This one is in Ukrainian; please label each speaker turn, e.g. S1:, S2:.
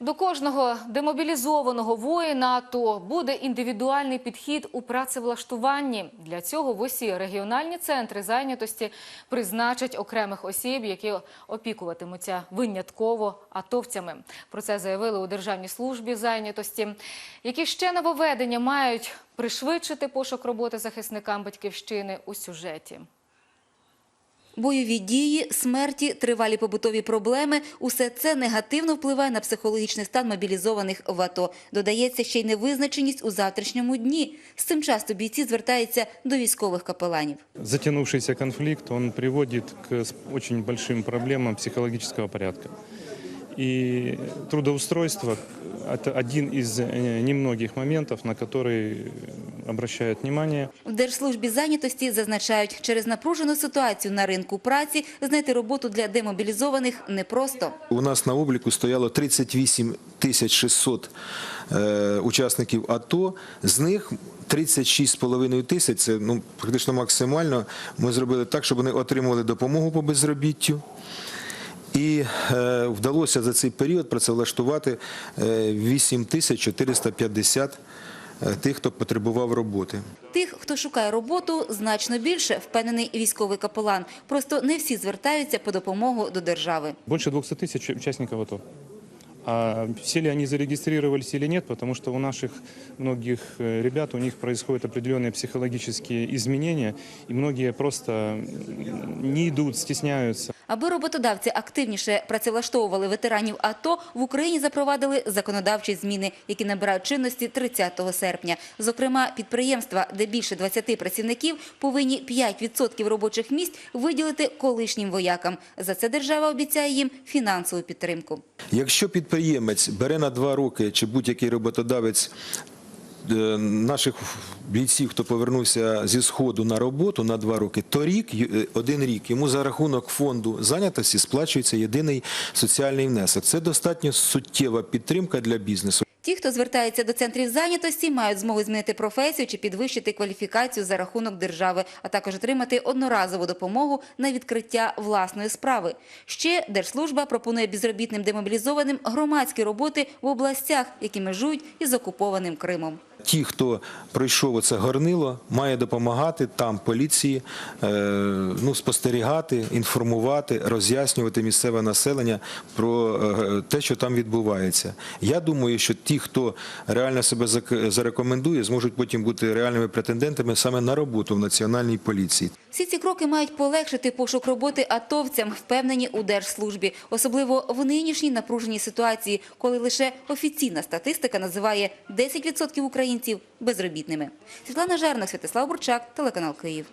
S1: До кожного демобілізованого воїна АТО буде індивідуальний підхід у працевлаштуванні. Для цього в усі регіональні центри зайнятості призначать окремих осіб, які опікуватимуться винятково атовцями. Про це заявили у Державній службі зайнятості. Які ще нововведення мають пришвидшити пошук роботи захисникам батьківщини у сюжеті
S2: Бойові дії, смерті, тривалі побутові проблеми – усе це негативно впливає на психологічний стан мобілізованих в АТО. Додається ще й невизначеність у завтрашньому дні. З цим часто бійці звертаються до військових капеланів.
S3: Затянувшийся конфликт, он приводит к с- очень большим проблемам психологического порядка. И трудоустройство – это один из э, немногих моментов, на который обращают внимание.
S2: В держслужбі зайнятості зазначають, через напружену ситуацію на ринку праці знайти роботу для демобілізованих непросто.
S4: У нас на обліку стояло 38 тисяч 600 е, учасників АТО, з них 36,5 тисяч, це ну, практично максимально, ми зробили так, щоб вони отримували допомогу по безробіттю. І е, вдалося за цей період працевлаштувати е, 8450 тих, хто потребував роботи.
S2: Тих, хто шукає роботу, значно більше, впевнений військовий капелан. Просто не всі звертаються по допомогу до держави.
S3: Больше 200 тысяч участников АТО. А все ли они зарегистрировались или нет, потому что у наших многих э, ребят, у них происходят определенные психологические изменения, и многие просто м, не идут, стесняются.
S2: Аби роботодавці активніше працевлаштовували ветеранів АТО, в Україні запровадили законодавчі зміни, які набирають чинності 30 серпня. Зокрема, підприємства, де більше 20 працівників, повинні 5% робочих місць виділити колишнім воякам. За це держава обіцяє їм фінансову підтримку.
S4: Якщо підприємець бере на два роки чи будь-який роботодавець наших бійців, хто повернувся зі сходу на роботу на два роки, то рік, е, один рік йому за рахунок фонду зайнятості сплачується єдиний соціальний внесок. Це достатньо суттєва підтримка для бізнесу.
S2: Ті, хто звертається до центрів зайнятості, мають змогу змінити професію чи підвищити кваліфікацію за рахунок держави, а також отримати одноразову допомогу на відкриття власної справи. Ще Держслужба пропонує безробітним демобілізованим громадські роботи в областях, які межують із окупованим Кримом.
S4: Ті, хто пройшов оце горнило, має допомагати там поліції, е, ну, спостерігати, інформувати, роз'яснювати місцеве населення про е, те, що там відбувається. Я думаю, що ті, хто реально себе зарекомендує, зможуть потім бути реальними претендентами саме на роботу в національній поліції.
S2: Всі ці кроки мають полегшити пошук роботи атовцям, впевнені у держслужбі, особливо в нинішній напруженій ситуації, коли лише офіційна статистика називає 10% українців безробітними. Світлана Жарна, Святослав Бурчак, телеканал Київ.